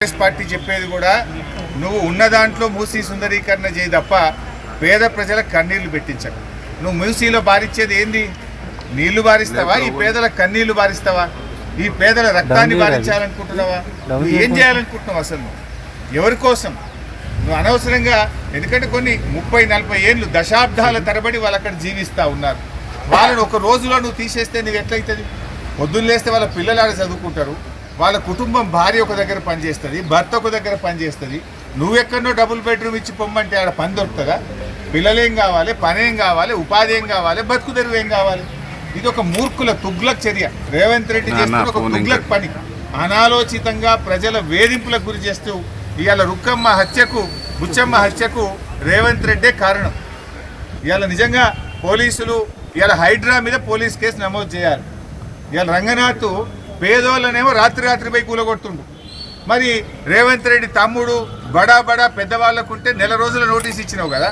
Congress party చెప్పేది కూడా నువ్వు ఉన్న దాంట్లో మూసీ సుందరీకరణ చేయి తప్ప పేద ప్రజల కన్నీళ్ళు పెట్టించకు. నువ్వు మూసీలో బారిచ్చేది ఏంది? నీళ్ళు బారిస్తావా? ఈ పేదల కన్నీళ్ళు బారిస్తావా? ఈ పేదల రక్తాన్ని బారించాలనుకుంటున్నావా? నువ్వు ఏం చేయాలనుకుంటున్నావు అసలు? నువ్వు ఎవరి కోసం? నువ్వు అనవసరంగా ఎందుకంటే కొన్ని ముప్పై నలభై ఏళ్ళు దశాబ్దాల తరబడి వాళ్ళు అక్కడ జీవిస్తూ ఉన్నారు. వాళ్ళని ఒక రోజులో నువ్వు తీసేస్తే నీకు ఎట్లయితుంది? పొద్దున్న లేస్తే వాళ్ళ పిల్లలు ఆడ చదువుకుంటారు. వాళ్ళ కుటుంబం భార్య ఒక దగ్గర పనిచేస్తుంది భర్త ఒక దగ్గర పనిచేస్తుంది. నువ్వెక్కడో డబుల్ బెడ్రూమ్ ఇచ్చి పొమ్మంటే ఆడ పని దొరుకుతుందా? పిల్లలేం కావాలి పని ఏం కావాలి ఉపాధి ఏం కావాలి బతుకు తెరువు ఏం కావాలి? ఇది ఒక మూర్ఖుల తుగ్లక్ చర్య. రేవంత్ రెడ్డి చేస్తున్న ఒక తుగ్లక్ పని. అనాలోచితంగా ప్రజల వేధింపులకు గురి చేస్తూ ఇవాళ రుక్కమ్మ హత్యకు బుచ్చమ్మ హత్యకు రేవంత్ రెడ్డే కారణం. ఇవాళ నిజంగా పోలీసులు ఇవాళ హైడ్రా మీద పోలీస్ కేసు నమోదు చేయాలి. ఇవాళ రంగనాథ్ పేదోళ్ళనేమో రాత్రి రాత్రి పోయి కూలగొడుతుండు. మరి రేవంత్ రెడ్డి తమ్ముడు బడా బడా పెద్దవాళ్ళకుంటే నెల రోజుల నోటీస్ ఇచ్చినావు కదా?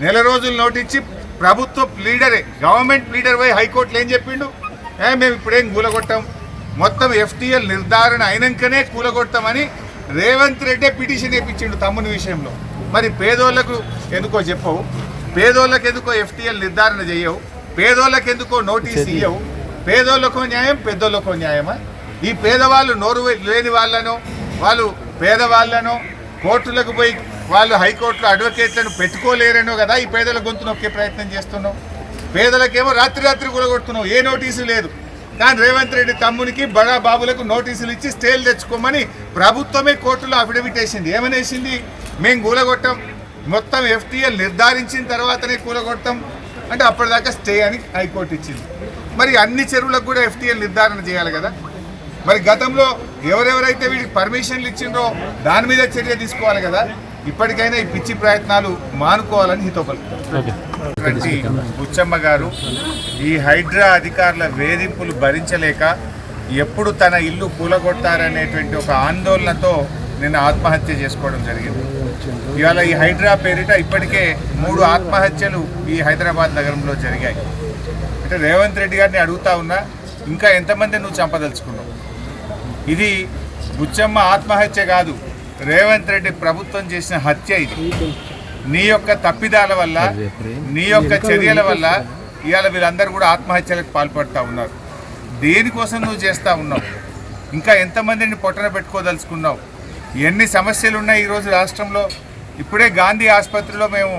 నెల రోజులు నోటీస్ ప్రభుత్వ లీడరే గవర్నమెంట్ లీడర్ పోయి హైకోర్టులో ఏం చెప్పిండు? ఏ మేము ఇప్పుడేం కూలగొట్టాం? మొత్తం ఎఫ్టీఎల్ నిర్ధారణ అయినాకనే కూలగొడతామని రేవంత్ రెడ్డే పిటిషన్ వేయించిండు తమ్ముని విషయంలో. మరి పేదోళ్ళకు ఎందుకో చెప్పవు? పేదోళ్ళకి ఎందుకో ఎఫ్టీఎల్ నిర్ధారణ చేయవు? పేదోళ్ళకి ఎందుకో నోటీస్ ఇయ్యవు? పేదోళ్ళకో న్యాయం పెద్దోళ్ళకో న్యాయమా? ఈ పేదవాళ్ళు నోరు లేని వాళ్ళను వాళ్ళు పేదవాళ్ళను కోర్టులకు పోయి వాళ్ళు హైకోర్టులో అడ్వకేట్లను పెట్టుకోలేరనో కదా ఈ పేదల గొంతు నొక్కే ప్రయత్నం చేస్తున్నావు? పేదలకేమో రాత్రి రాత్రి కూడగొడుతున్నావు ఏ నోటీసు లేదు. కానీ రేవంత్ రెడ్డి తమ్మునికి బడా బాబులకు నోటీసులు ఇచ్చి స్టేలు తెచ్చుకోమని ప్రభుత్వమే కోర్టులో అఫిడవిట్ వేసింది ఏమనేసింది? మేము కూలగొట్టాం మొత్తం ఎఫ్టీఎల్ నిర్ధారించిన తర్వాతనే కూలగొడతాం. అంటే అప్పటిదాకా స్టే అని హైకోర్టు ఇచ్చింది. మరి అన్ని చెరువులకు కూడా ఎఫ్టీఎల్ నిర్ధారణ చేయాలి కదా. మరి గతంలో ఎవరెవరైతే వీడికి పర్మిషన్లు ఇచ్చిండ్రో దాని మీద చర్య తీసుకోవాలి కదా. ఇప్పటికైనా ఈ పిచ్చి ప్రయత్నాలు మానుకోవాలని హితోపలుతారు బుచ్చమ్మ గారు ఈ హైడ్రా అధికారుల వేధింపులు భరించలేక ఎప్పుడు తన ఇల్లు కూలగొట్టారనేటువంటి ఒక ఆందోళనతో నిన్న ఆత్మహత్య చేసుకోవడం జరిగింది. ఇవాళ ఈ హైడ్రా పేరిట ఇప్పటికే మూడు ఆత్మహత్యలు ఈ హైదరాబాద్ నగరంలో జరిగాయి. అంటే రేవంత్ రెడ్డి గారిని అడుగుతా ఉన్నా ఇంకా ఎంతమంది నువ్వు చంపదలుచుకున్నావు? ఇది బుచ్చమ్మ ఆత్మహత్య కాదు రేవంత్ రెడ్డి ప్రభుత్వం చేసిన హత్య ఇది. నీ యొక్క తప్పిదాల వల్ల నీ యొక్క చర్యల వల్ల ఇవాళ వీళ్ళందరూ కూడా ఆత్మహత్యలకు పాల్పడుతూ ఉన్నారు. దేనికోసం నువ్వు చేస్తూ ఉన్నావు? ఇంకా ఎంతమందిని పొట్టన పెట్టుకోదలుచుకున్నావు? ఎన్ని సమస్యలు ఉన్నాయి ఈరోజు రాష్ట్రంలో? ఇప్పుడే గాంధీ ఆసుపత్రిలో మేము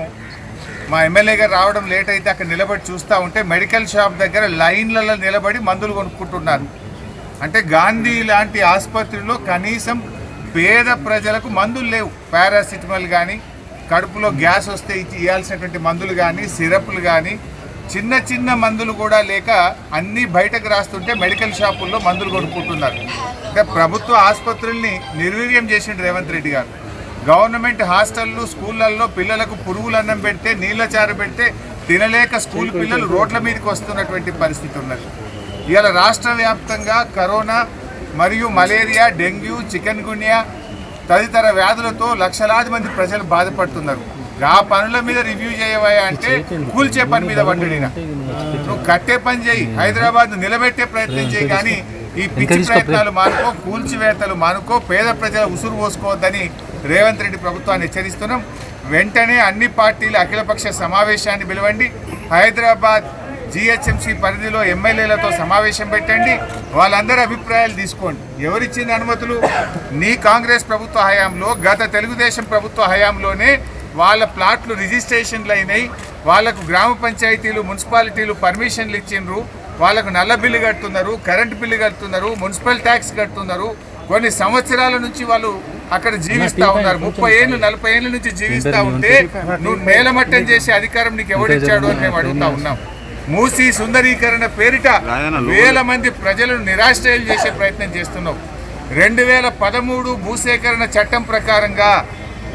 మా ఎమ్మెల్యే గారు రావడం లేట్ అయితే అక్కడ నిలబడి చూస్తూ ఉంటే మెడికల్ షాప్ దగ్గర లైన్లలో నిలబడి మందులు కొనుక్కుంటున్నారు. అంటే గాంధీ లాంటి ఆసుపత్రిలో కనీసం పేద ప్రజలకు మందులు లేవు. పారాసిటమాల్ కానీ కడుపులో గ్యాస్ వస్తే ఇచ్చి ఇవ్వాల్సినటువంటి మందులు కానీ సిరప్లు కానీ చిన్న చిన్న మందులు కూడా లేక అన్నీ బయటకు రాస్తుంటే మెడికల్ షాపుల్లో మందులు కొనుక్కుంటున్నారు. అంటే ప్రభుత్వ ఆసుపత్రుల్ని నిర్వీర్యం చేసిండు రేవంత్ రెడ్డి గారు. గవర్నమెంట్ హాస్టళ్ళు స్కూళ్ళల్లో పిల్లలకు పురుగులు అన్నం పెడితే నీళ్ళ చారు పెడితే తినలేక స్కూల్ పిల్లలు రోడ్ల మీదకి వస్తున్నటువంటి పరిస్థితి ఉన్నది. ఇవాళ రాష్ట్ర వ్యాప్తంగా కరోనా మరియు మలేరియా డెంగ్యూ చికెన్ గున్యా తదితర వ్యాధులతో లక్షలాది మంది ప్రజలు బాధపడుతున్నారు. ఆ పనుల మీద రివ్యూ చేయవా అంటే కూల్చే పని మీద పడ్డడిన నువ్వు కట్టే పని చేయి. హైదరాబాద్ నిలబెట్టే ప్రయత్నం చేయి కానీ ఈ పిచ్చి ప్రయత్నాలు మానుకో కూల్చివేతలు మానుకో పేద ప్రజల ఉసురు పోసుకోవద్దని రేవంత్ రెడ్డి ప్రభుత్వాన్ని హెచ్చరిస్తున్నాం. వెంటనే అన్ని పార్టీల అఖిలపక్ష సమావేశాన్ని పిలవండి. హైదరాబాద్ జిహెచ్ఎంసీ పరిధిలో ఎమ్మెల్యేలతో సమావేశం పెట్టండి. వాళ్ళందరి అభిప్రాయాలు తీసుకోండి. ఎవరిచ్చిన అనుమతులు? నీ కాంగ్రెస్ ప్రభుత్వ హయాంలో గత తెలుగుదేశం ప్రభుత్వ హయాంలోనే వాళ్ళ ప్లాట్లు రిజిస్ట్రేషన్లు అయినాయి. వాళ్ళకు గ్రామ పంచాయతీలు మున్సిపాలిటీలు పర్మిషన్లు ఇచ్చిండ్రు. వాళ్ళకు నల్ల బిల్లు కడుతున్నారు కరెంట్ బిల్లు కడుతున్నారు మున్సిపల్ ట్యాక్స్ కడుతున్నారు. కొన్ని సంవత్సరాల నుంచి వాళ్ళు అక్కడ జీవిస్తా ఉన్నారు. ముప్పై ఏళ్ళు నలభై ఏళ్ళ నుంచి జీవిస్తా ఉంటే నువ్వు నేలమట్టం చేసే అధికారం నీకు ఎవరిచ్చాడు అని మేము అడుగుతా ఉన్నాం. మూసి సుందరీకరణ పేరిట వేల మంది ప్రజలను నిరాశ్రయాలు చేసే ప్రయత్నం చేస్తున్నావు రెండు వేల పదమూడు భూసేకరణ చట్టం ప్రకారంగా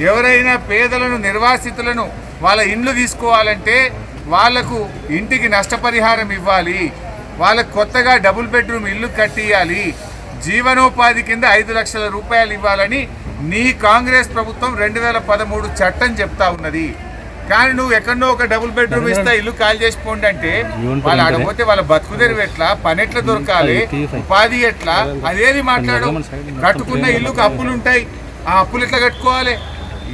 ఎవరైనా పేదలను నిర్వాసితులను వాళ్ళ ఇండ్లు తీసుకోవాలంటే వాళ్ళకు ఇంటికి నష్టపరిహారం ఇవ్వాలి. వాళ్ళకు కొత్తగా డబుల్ బెడ్రూమ్ ఇల్లు కట్టియాలి. జీవనోపాధి కింద ఐదు లక్షల రూపాయలు ఇవ్వాలని నీ కాంగ్రెస్ ప్రభుత్వం రెండు వేల పదమూడు చట్టం చెప్తా ఉన్నది. కానీ నువ్వు ఎక్కడో ఒక డబుల్ బెడ్రూమ్ ఇస్తా ఇల్లు ఖాళీ చేసిపోండి అంటే వాళ్ళు ఆడపోతే వాళ్ళ బతుకుదెరువు ఎట్లా? పని ఎట్లా దొరకాలి? ఉపాధి ఎట్లా? అదేది మాట్లాడు. కట్టుకున్న ఇల్లుకు అప్పులు ఉంటాయి. ఆ అప్పులు ఎట్లా కట్టుకోవాలి?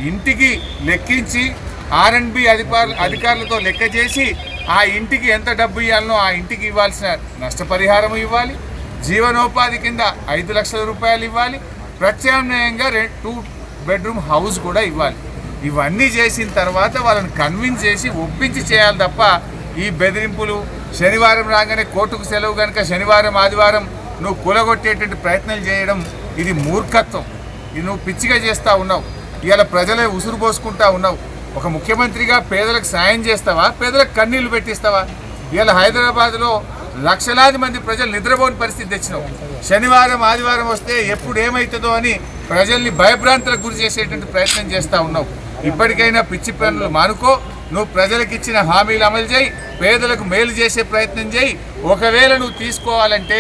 ఇంటికి లెక్కించి ఆర్ఎండ్బి అధికారులు అధికారులతో లెక్క చేసి ఆ ఇంటికి ఎంత డబ్బు ఇవ్వాలనో ఆ ఇంటికి ఇవ్వాల్సిన నష్టపరిహారం ఇవ్వాలి. జీవనోపాధి కింద ఐదు లక్షల రూపాయలు ఇవ్వాలి. ప్రత్యామ్నాయంగా రెండు టూ బెడ్రూమ్ హౌస్ కూడా ఇవ్వాలి. ఇవన్నీ చేసిన తర్వాత వాళ్ళని కన్విన్స్ చేసి ఒప్పించి చేయాలి తప్ప ఈ బెదిరింపులు శనివారం రాగానే కోర్టుకు సెలవు కనుక శనివారం ఆదివారం నువ్వు కూలగొట్టేటువంటి ప్రయత్నాలు చేయడం ఇది మూర్ఖత్వం. ఇది నువ్వు పిచ్చిగా చేస్తూ ఉన్నావు. ఇవాళ ప్రజలే ఉసురు పోసుకుంటా ఉన్నావు. ఒక ముఖ్యమంత్రిగా పేదలకు సాయం చేస్తావా? పేదలకు కన్నీళ్ళు పెట్టిస్తావా? ఇవాళ హైదరాబాద్లో లక్షలాది మంది ప్రజలు నిద్రపోని పరిస్థితి తెచ్చినావు శనివారం ఆదివారం వస్తే ఎప్పుడు ఏమవుతుందో అని ప్రజల్ని భయభ్రాంతులకు గురి చేసేటువంటి ప్రయత్నం చేస్తూ ఉన్నావు ఇప్పటికైనా పిచ్చి పనులు మానుకో నువ్వు ప్రజలకు ఇచ్చిన హామీలు అమలు చేయి పేదలకు మేలు చేసే ప్రయత్నం చేయి. ఒకవేళ నువ్వు తీసుకోవాలంటే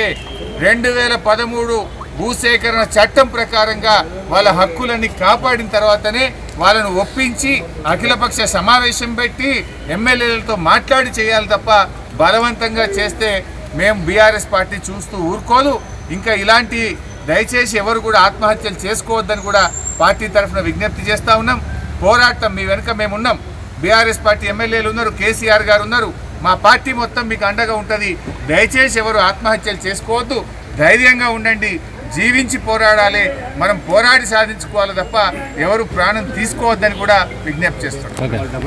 రెండు వేల పదమూడు భూసేకరణ చట్టం ప్రకారంగా వాళ్ళ హక్కులన్నీ కాపాడిన తర్వాతనే వాళ్ళను ఒప్పించి అఖిలపక్ష సమావేశం పెట్టి ఎమ్మెల్యేలతో మాట్లాడి చేయాలి తప్ప బలవంతంగా చేస్తే మేము బీఆర్ఎస్ పార్టీ చూస్తూ ఊరుకోదు. ఇంకా ఇలాంటి దయచేసి ఎవరు కూడా ఆత్మహత్యలు చేసుకోవద్దని కూడా పార్టీ తరఫున విజ్ఞప్తి చేస్తూ ఉన్నాం. పోరాటం మీ వెనుక మేము ఉన్నాం. బీఆర్ఎస్ పార్టీ ఎమ్మెల్యేలు ఉన్నారు కేసీఆర్ గారు ఉన్నారు. మా పార్టీ మొత్తం మీకు అండగా ఉంటుంది. దయచేసి ఎవరు ఆత్మహత్యలు చేసుకోవద్దు. ధైర్యంగా ఉండండి. జీవించి పోరాడాలి. మనం పోరాడి సాధించుకోవాలి తప్ప ఎవరు ప్రాణం తీసుకోవద్దని కూడా విజ్ఞప్తి చేస్తున్నాం.